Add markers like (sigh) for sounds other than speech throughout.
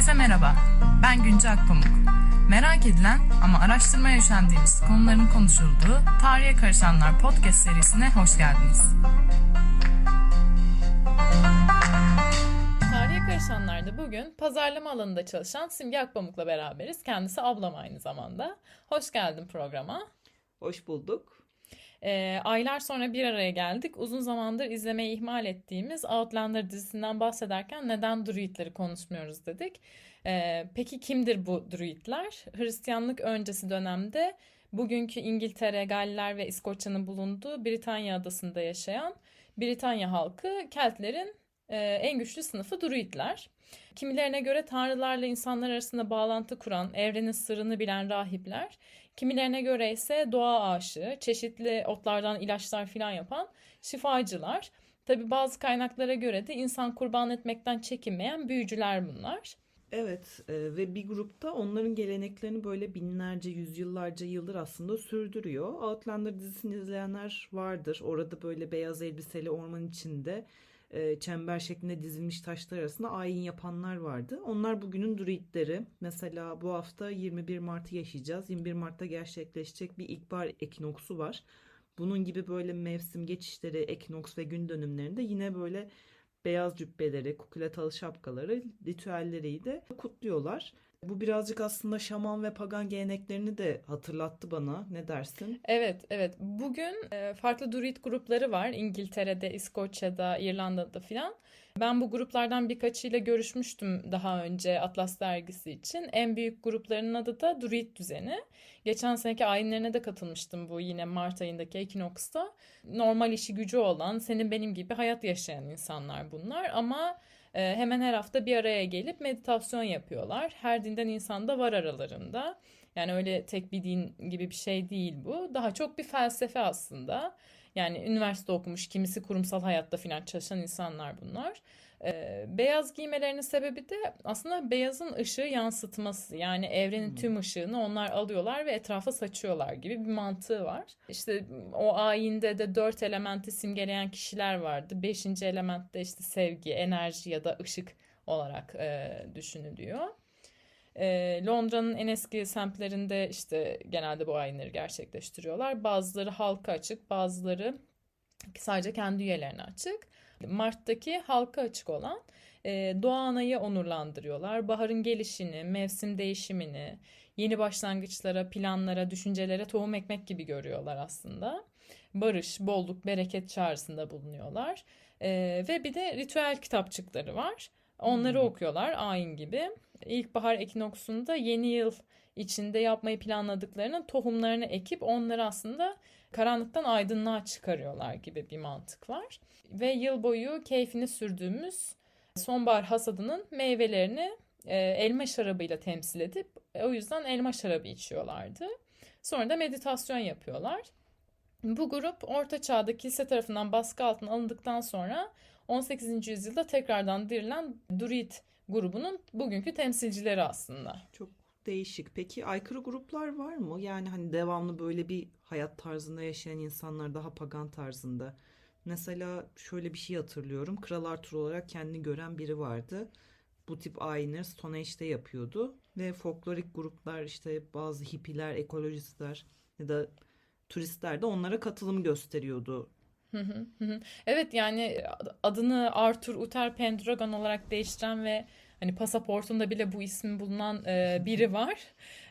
Herkese merhaba, ben Günce Akpamuk. Merak edilen ama araştırmaya üşendiğimiz konuların konuşulduğu Tarihe Karışanlar podcast serisine hoş geldiniz. Tarihe Karışanlar'da bugün pazarlama alanında çalışan Simge Akpamuk'la beraberiz. Kendisi ablam aynı zamanda. Hoş geldin programa. Hoş bulduk. Ee, aylar sonra bir araya geldik. Uzun zamandır izlemeyi ihmal ettiğimiz Outlander dizisinden bahsederken neden druidleri konuşmuyoruz dedik. Ee, peki kimdir bu druidler? Hristiyanlık öncesi dönemde bugünkü İngiltere, Galler ve İskoçya'nın bulunduğu Britanya adasında yaşayan Britanya halkı Keltlerin e, en güçlü sınıfı druidler. Kimilerine göre tanrılarla insanlar arasında bağlantı kuran, evrenin sırrını bilen rahipler, kimilerine göre ise doğa aşığı, çeşitli otlardan ilaçlar filan yapan şifacılar. Tabi bazı kaynaklara göre de insan kurban etmekten çekinmeyen büyücüler bunlar. Evet e, ve bir grupta onların geleneklerini böyle binlerce, yüzyıllarca yıldır aslında sürdürüyor. Outlander dizisini izleyenler vardır. Orada böyle beyaz elbiseli orman içinde e, çember şeklinde dizilmiş taşlar arasında ayin yapanlar vardı. Onlar bugünün druidleri. Mesela bu hafta 21 Mart'ı yaşayacağız. 21 Mart'ta gerçekleşecek bir ilkbahar ekinoksu var. Bunun gibi böyle mevsim geçişleri, ekinoks ve gün dönümlerinde yine böyle beyaz cübbeleri, kukuletalı şapkaları, ritüelleriyle kutluyorlar. Bu birazcık aslında şaman ve pagan geleneklerini de hatırlattı bana. Ne dersin? Evet, evet. Bugün e, farklı druid grupları var. İngiltere'de, İskoçya'da, İrlanda'da filan. Ben bu gruplardan birkaçıyla görüşmüştüm daha önce Atlas dergisi için. En büyük gruplarının adı da Druid düzeni. Geçen seneki ayinlerine de katılmıştım bu yine Mart ayındaki Ekinoks'ta. Normal işi gücü olan, senin benim gibi hayat yaşayan insanlar bunlar ama hemen her hafta bir araya gelip meditasyon yapıyorlar. Her dinden insan da var aralarında. Yani öyle tek bir din gibi bir şey değil bu. Daha çok bir felsefe aslında. Yani üniversite okumuş, kimisi kurumsal hayatta falan çalışan insanlar bunlar. Ee, beyaz giymelerinin sebebi de aslında beyazın ışığı yansıtması. Yani evrenin tüm ışığını onlar alıyorlar ve etrafa saçıyorlar gibi bir mantığı var. İşte o ayinde de dört elementi simgeleyen kişiler vardı. Beşinci element de işte sevgi, enerji ya da ışık olarak e, düşünülüyor. E, Londra'nın en eski semtlerinde işte genelde bu ayinleri gerçekleştiriyorlar. Bazıları halka açık, bazıları sadece kendi üyelerine açık. Mart'taki halka açık olan e, doğa anayı onurlandırıyorlar. Baharın gelişini, mevsim değişimini, yeni başlangıçlara, planlara, düşüncelere tohum ekmek gibi görüyorlar aslında. Barış, bolluk, bereket çağrısında bulunuyorlar. E, ve bir de ritüel kitapçıkları var. Onları Hmm. okuyorlar ayin gibi. İlkbahar ekinoksunda yeni yıl içinde yapmayı planladıklarının tohumlarını ekip onları aslında karanlıktan aydınlığa çıkarıyorlar gibi bir mantık var. Ve yıl boyu keyfini sürdüğümüz sonbahar hasadının meyvelerini e, elma şarabıyla temsil edip e, o yüzden elma şarabı içiyorlardı. Sonra da meditasyon yapıyorlar. Bu grup Orta Çağ'da kilise tarafından baskı altına alındıktan sonra 18. yüzyılda tekrardan dirilen Druid grubunun bugünkü temsilcileri aslında. Çok değişik. Peki aykırı gruplar var mı? Yani hani devamlı böyle bir hayat tarzında yaşayan insanlar daha pagan tarzında. Mesela şöyle bir şey hatırlıyorum. Kral Arthur olarak kendini gören biri vardı. Bu tip ayinleri Stone Age'de yapıyordu. Ve folklorik gruplar işte bazı hippiler, ekolojistler ya da turistler de onlara katılım gösteriyordu. Evet yani adını Arthur Uther Pendragon olarak değiştiren ve hani pasaportunda bile bu ismin bulunan e, biri var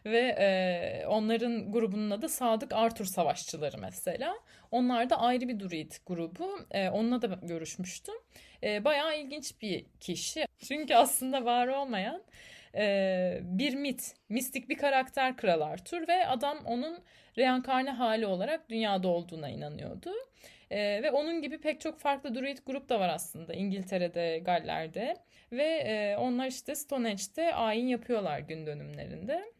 ve e, onların grubunun adı Sadık Arthur Savaşçıları mesela. Onlar da ayrı bir druid grubu. E, onunla da görüşmüştüm. E, bayağı ilginç bir kişi. Çünkü aslında var olmayan e, bir mit, mistik bir karakter Kral Arthur ve adam onun reenkarne hali olarak dünyada olduğuna inanıyordu. Ee, ve onun gibi pek çok farklı druid grup da var aslında İngiltere'de, Galler'de. Ve e, onlar işte Stonehenge'de ayin yapıyorlar gün dönümlerinde.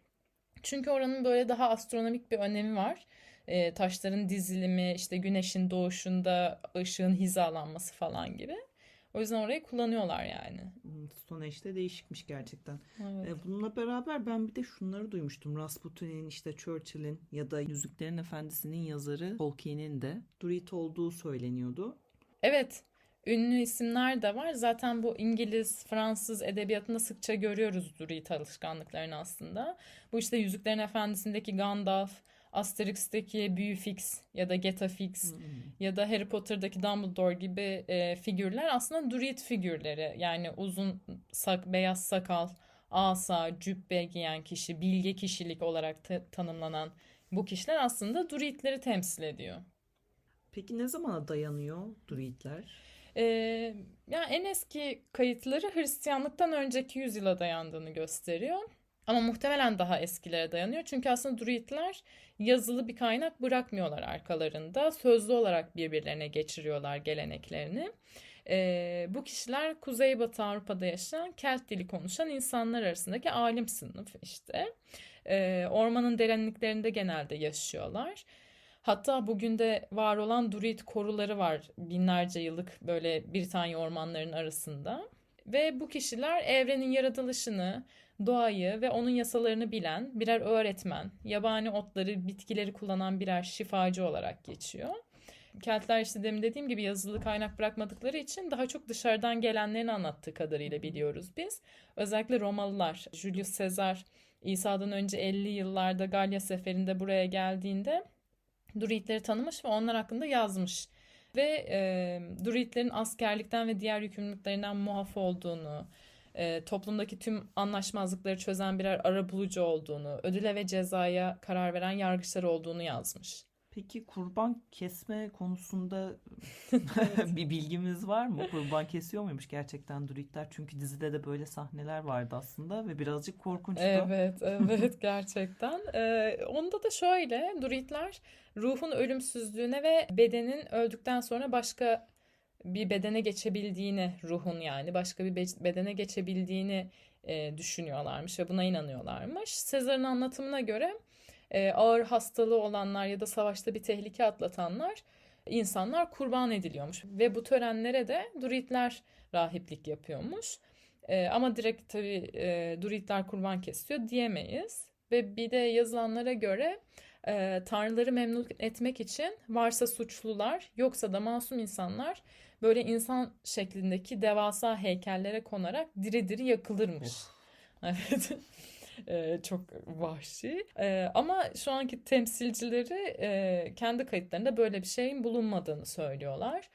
Çünkü oranın böyle daha astronomik bir önemi var. E, taşların dizilimi, işte güneşin doğuşunda ışığın hizalanması falan gibi. O yüzden orayı kullanıyorlar yani. Stone Age'de değişikmiş gerçekten. Evet. E, Bununla beraber ben bir de şunları duymuştum. Rasputin'in işte Churchill'in ya da Yüzüklerin Efendisi'nin yazarı Tolkien'in de Druid olduğu söyleniyordu. Evet. ünlü isimler de var. Zaten bu İngiliz, Fransız edebiyatında sıkça görüyoruz Druid alışkanlıklarını aslında. Bu işte Yüzüklerin Efendisi'ndeki Gandalf, Asterix'teki Büyü Fix ya da Getafix Hmm. ya da Harry Potter'daki Dumbledore gibi e, figürler aslında Druid figürleri. Yani uzun sak, beyaz sakal, asa, cübbe giyen kişi, bilge kişilik olarak ta- tanımlanan bu kişiler aslında Druidleri temsil ediyor. Peki ne zamana dayanıyor Druidler? Ee, yani en eski kayıtları Hristiyanlıktan önceki yüzyıla dayandığını gösteriyor. Ama muhtemelen daha eskilere dayanıyor. Çünkü aslında Druidler yazılı bir kaynak bırakmıyorlar arkalarında. Sözlü olarak birbirlerine geçiriyorlar geleneklerini. Ee, bu kişiler Kuzeybatı Avrupa'da yaşayan Kelt dili konuşan insanlar arasındaki alim sınıf işte. Ee, ormanın derinliklerinde genelde yaşıyorlar. Hatta bugün de var olan Druid koruları var binlerce yıllık böyle Britanya ormanlarının arasında. Ve bu kişiler evrenin yaratılışını, doğayı ve onun yasalarını bilen birer öğretmen, yabani otları, bitkileri kullanan birer şifacı olarak geçiyor. Keltler işte demin dediğim gibi yazılı kaynak bırakmadıkları için daha çok dışarıdan gelenlerin anlattığı kadarıyla biliyoruz biz. Özellikle Romalılar, Julius Caesar İsa'dan önce 50 yıllarda Galya seferinde buraya geldiğinde Druidleri tanımış ve onlar hakkında yazmış. Ve e, Druidlerin askerlikten ve diğer yükümlülüklerinden muaf olduğunu, e, toplumdaki tüm anlaşmazlıkları çözen birer arabulucu olduğunu, ödüle ve cezaya karar veren yargıçlar olduğunu yazmış. Peki kurban kesme konusunda (laughs) bir bilgimiz var mı? Kurban kesiyor muymuş gerçekten Druidler? Çünkü dizide de böyle sahneler vardı aslında ve birazcık korkunçtu. Evet, (laughs) evet gerçekten. Ee, onda da şöyle, Druidler ruhun ölümsüzlüğüne ve bedenin öldükten sonra başka bir bedene geçebildiğini, ruhun yani başka bir be- bedene geçebildiğini e, düşünüyorlarmış ve buna inanıyorlarmış. Sezar'ın anlatımına göre e, ağır hastalığı olanlar ya da savaşta bir tehlike atlatanlar insanlar kurban ediliyormuş ve bu törenlere de Druidler rahiplik yapıyormuş. E, ama direkt tabii e, Druidler kurban kesiyor diyemeyiz. Ve bir de yazılanlara göre e, tanrıları memnun etmek için varsa suçlular yoksa da masum insanlar böyle insan şeklindeki devasa heykellere konarak diri diri yakılırmış. (laughs) Evet. E, çok vahşi. E, ama şu anki temsilcileri e, kendi kayıtlarında böyle bir şeyin bulunmadığını söylüyorlar.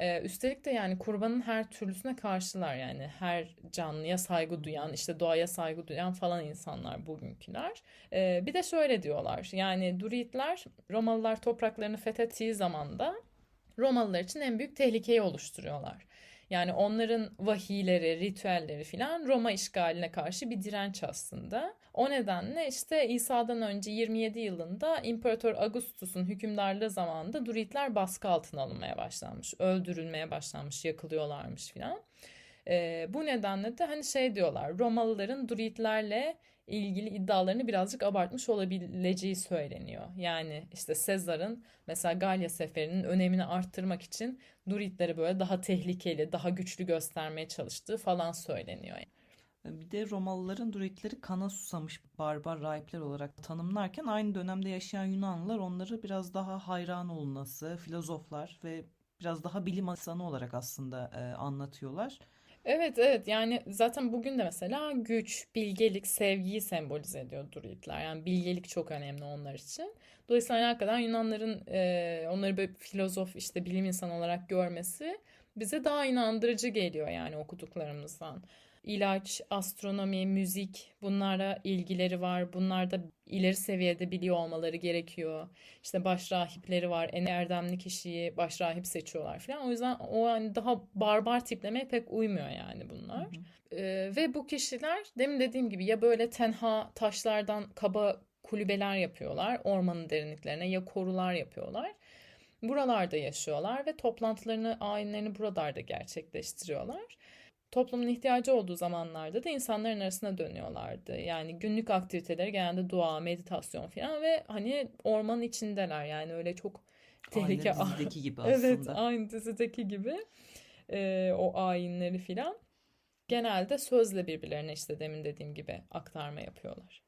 Ee, üstelik de yani kurbanın her türlüsüne karşılar yani her canlıya saygı duyan işte doğaya saygı duyan falan insanlar bugünküler. Ee, bir de şöyle diyorlar yani Druidler Romalılar topraklarını fethettiği zaman da Romalılar için en büyük tehlikeyi oluşturuyorlar. Yani onların vahiyleri, ritüelleri filan Roma işgaline karşı bir direnç aslında. O nedenle işte İsa'dan önce 27 yılında İmparator Augustus'un hükümdarlığı zamanında Druidler baskı altına alınmaya başlanmış, öldürülmeye başlanmış, yakılıyorlarmış filan. Ee, bu nedenle de hani şey diyorlar Romalıların Druidlerle ilgili iddialarını birazcık abartmış olabileceği söyleniyor. Yani işte Sezar'ın mesela Galya seferinin önemini arttırmak için Druidleri böyle daha tehlikeli, daha güçlü göstermeye çalıştığı falan söyleniyor. Bir de Romalıların Druidleri kana susamış barbar rahipler olarak tanımlarken aynı dönemde yaşayan Yunanlılar onları biraz daha hayran olunası, filozoflar ve biraz daha bilim insanı olarak aslında e, anlatıyorlar. Evet evet yani zaten bugün de mesela güç, bilgelik, sevgiyi sembolize ediyor Druidler. Yani bilgelik çok önemli onlar için. Dolayısıyla hakikaten Yunanların e, onları böyle filozof işte bilim insanı olarak görmesi bize daha inandırıcı geliyor yani okuduklarımızdan. İlaç, astronomi, müzik bunlara ilgileri var. Bunlar da ileri seviyede biliyor olmaları gerekiyor. İşte baş rahipleri var. En erdemli kişiyi baş rahip seçiyorlar falan. O yüzden o hani daha barbar tiplemeye pek uymuyor yani bunlar. Ee, ve bu kişiler demin dediğim gibi ya böyle tenha taşlardan kaba kulübeler yapıyorlar ormanın derinliklerine ya korular yapıyorlar. Buralarda yaşıyorlar ve toplantılarını, ayinlerini buralarda gerçekleştiriyorlar. Toplumun ihtiyacı olduğu zamanlarda da insanların arasına dönüyorlardı. Yani günlük aktiviteleri genelde dua, meditasyon falan ve hani ormanın içindeler yani öyle çok tehlike. Aynı (laughs) dizideki gibi Evet, aslında. aynı dizideki gibi Ee, o ayinleri filan. Genelde sözle birbirlerine işte demin dediğim gibi aktarma yapıyorlar.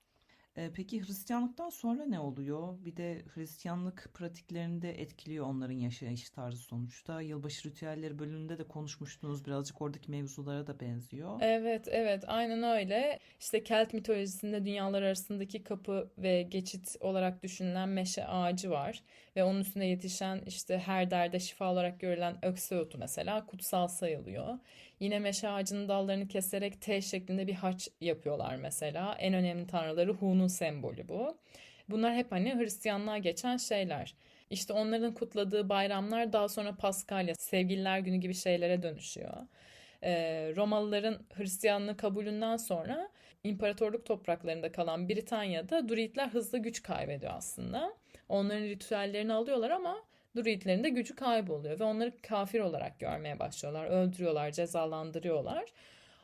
Peki Hristiyanlıktan sonra ne oluyor? Bir de Hristiyanlık pratiklerini de etkiliyor onların yaşayış tarzı sonuçta. Yılbaşı ritüelleri bölümünde de konuşmuştunuz. Birazcık oradaki mevzulara da benziyor. Evet, evet, aynen öyle. İşte Kelt mitolojisinde dünyalar arasındaki kapı ve geçit olarak düşünülen meşe ağacı var. Ve onun üstünde yetişen işte her derde şifa olarak görülen ökse otu mesela kutsal sayılıyor. Yine meşe ağacının dallarını keserek T şeklinde bir haç yapıyorlar mesela. En önemli tanrıları Hu'nun sembolü bu. Bunlar hep hani Hristiyanlığa geçen şeyler. İşte onların kutladığı bayramlar daha sonra Paskalya, Sevgililer Günü gibi şeylere dönüşüyor. Ee, Romalıların Hristiyanlığı kabulünden sonra imparatorluk topraklarında kalan Britanya'da Druidler hızlı güç kaybediyor aslında. Onların ritüellerini alıyorlar ama Druidlerin de gücü kayboluyor ve onları kafir olarak görmeye başlıyorlar. Öldürüyorlar, cezalandırıyorlar.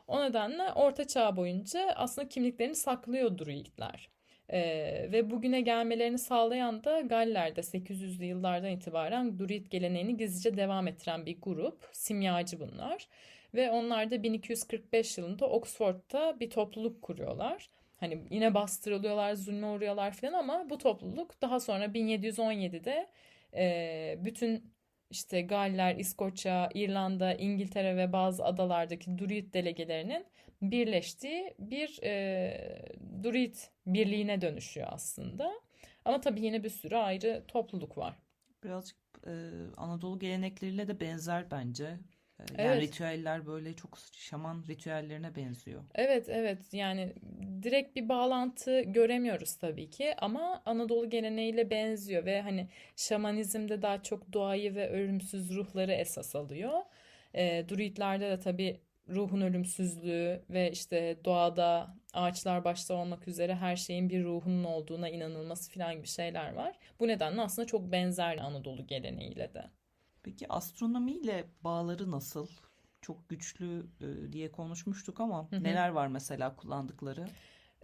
O nedenle Orta Çağ boyunca aslında kimliklerini saklıyor Druidler. Ee, ve bugüne gelmelerini sağlayan da Galler'de 800'lü yıllardan itibaren Druid geleneğini gizlice devam ettiren bir grup. Simyacı bunlar. Ve onlar da 1245 yılında Oxford'da bir topluluk kuruyorlar. Hani yine bastırılıyorlar, zulme uğruyorlar falan ama bu topluluk daha sonra 1717'de e, bütün işte Galler, İskoçya, İrlanda, İngiltere ve bazı adalardaki Druid delegelerinin birleştiği bir e, Druid birliğine dönüşüyor aslında. Ama tabii yine bir sürü ayrı topluluk var. Birazcık e, Anadolu gelenekleriyle de benzer bence. E, Yani Evet. ritüeller böyle çok şaman ritüellerine benziyor. Evet evet yani direkt bir bağlantı göremiyoruz tabii ki ama Anadolu geleneğiyle benziyor ve hani şamanizmde daha çok doğayı ve ölümsüz ruhları esas alıyor. E, Druidlerde de tabii ruhun ölümsüzlüğü ve işte doğada ağaçlar başta olmak üzere her şeyin bir ruhunun olduğuna inanılması falan gibi şeyler var. Bu nedenle aslında çok benzer Anadolu geleneğiyle de. Peki astronomiyle bağları nasıl? Çok güçlü e, diye konuşmuştuk ama Hı hı. neler var mesela kullandıkları?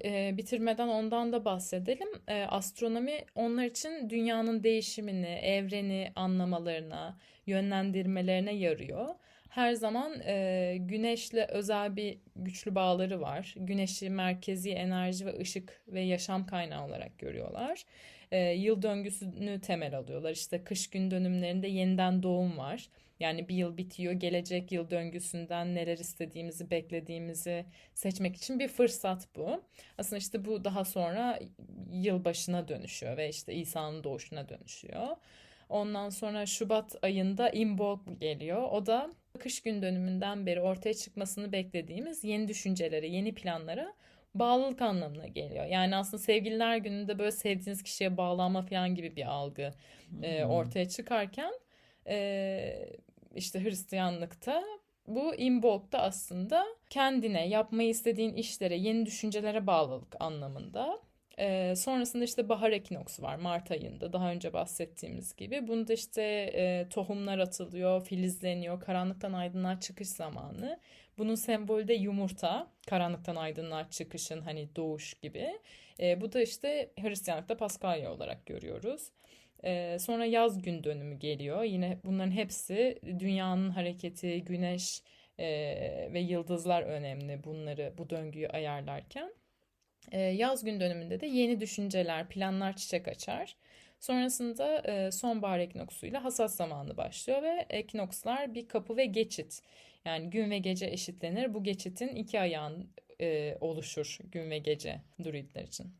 Ee, bitirmeden ondan da bahsedelim. Ee, astronomi onlar için dünyanın değişimini, evreni anlamalarına, yönlendirmelerine yarıyor. Her zaman e, güneşle özel bir güçlü bağları var. Güneşi merkezi enerji ve ışık ve yaşam kaynağı olarak görüyorlar. Ee, yıl döngüsünü temel alıyorlar. İşte kış gün dönümlerinde yeniden doğum var. Yani bir yıl bitiyor, gelecek yıl döngüsünden neler istediğimizi, beklediğimizi seçmek için bir fırsat bu. Aslında işte bu daha sonra yılbaşına dönüşüyor ve işte İsa'nın doğuşuna dönüşüyor. Ondan sonra Şubat ayında Imbolc geliyor. O da kış gün dönümünden beri ortaya çıkmasını beklediğimiz yeni düşüncelere, yeni planlara bağlılık anlamına geliyor. Yani aslında sevgililer gününde böyle sevdiğiniz kişiye bağlanma falan gibi bir algı e, Hmm. ortaya çıkarken e, işte Hristiyanlıkta bu Imbolc'ta aslında kendine yapmayı istediğin işlere, yeni düşüncelere bağlılık anlamında. E, sonrasında işte bahar ekinoksu var Mart ayında daha önce bahsettiğimiz gibi. Bunda işte e, tohumlar atılıyor, filizleniyor, karanlıktan aydınlığa çıkış zamanı. Bunun sembolü de yumurta, karanlıktan aydınlığa çıkışın hani doğuş gibi. E, bu da işte Hristiyanlıkta Paskalya olarak görüyoruz. Ee, sonra yaz gün dönümü geliyor. Yine bunların hepsi dünyanın hareketi, güneş e, ve yıldızlar önemli bunları bu döngüyü ayarlarken. Ee, yaz gün dönümünde de yeni düşünceler, planlar çiçek açar. Sonrasında e, sonbahar ekinoksuyla hasat zamanı başlıyor ve ekinokslar bir kapı ve geçit. Yani gün ve gece eşitlenir. Bu geçitin iki ayağın e, oluşur gün ve gece druidler için.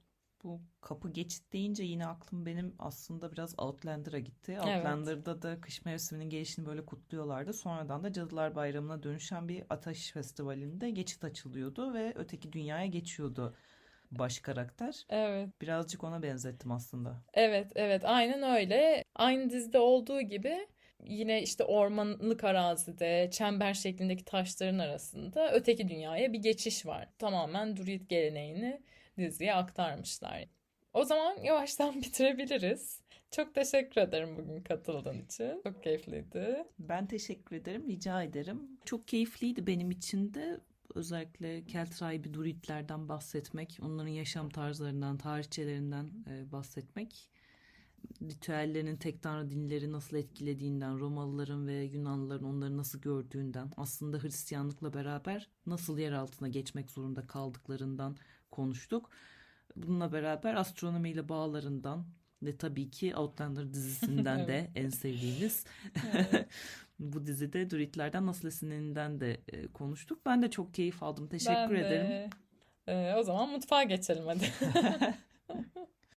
Bu kapı geçit deyince yine aklım benim aslında biraz Outlander'a gitti. Evet. Outlander'da da kış mevsiminin gelişini böyle kutluyorlardı. Sonradan da Cadılar Bayramı'na dönüşen bir ateş festivalinde geçit açılıyordu ve öteki dünyaya geçiyordu baş karakter. Evet. Birazcık ona benzettim aslında. Evet, evet, aynen öyle. Aynı dizide olduğu gibi yine işte ormanlık arazide, çember şeklindeki taşların arasında öteki dünyaya bir geçiş var. Tamamen Druid geleneğini diziye aktarmışlar. O zaman yavaştan (laughs) bitirebiliriz. Çok teşekkür ederim bugün katıldığın için. Çok keyifliydi. Ben teşekkür ederim, rica ederim. Çok keyifliydi benim için de. Özellikle Kelt rahibi Druidlerden bahsetmek, onların yaşam tarzlarından, tarihçelerinden e, bahsetmek. Ritüellerinin tek tanrı dinleri nasıl etkilediğinden, Romalıların ve Yunanlıların onları nasıl gördüğünden, aslında Hristiyanlıkla beraber nasıl yer altına geçmek zorunda kaldıklarından konuştuk. Bununla beraber astronomiyle bağlarından ve tabii ki Outlander dizisinden (laughs) de en sevdiğimiz. (laughs) bu dizide Druidlerden nasıl esinleninden de e, konuştuk. Ben de çok keyif aldım. Teşekkür Ben de. ederim. Ee, o zaman mutfağa geçelim hadi. (laughs)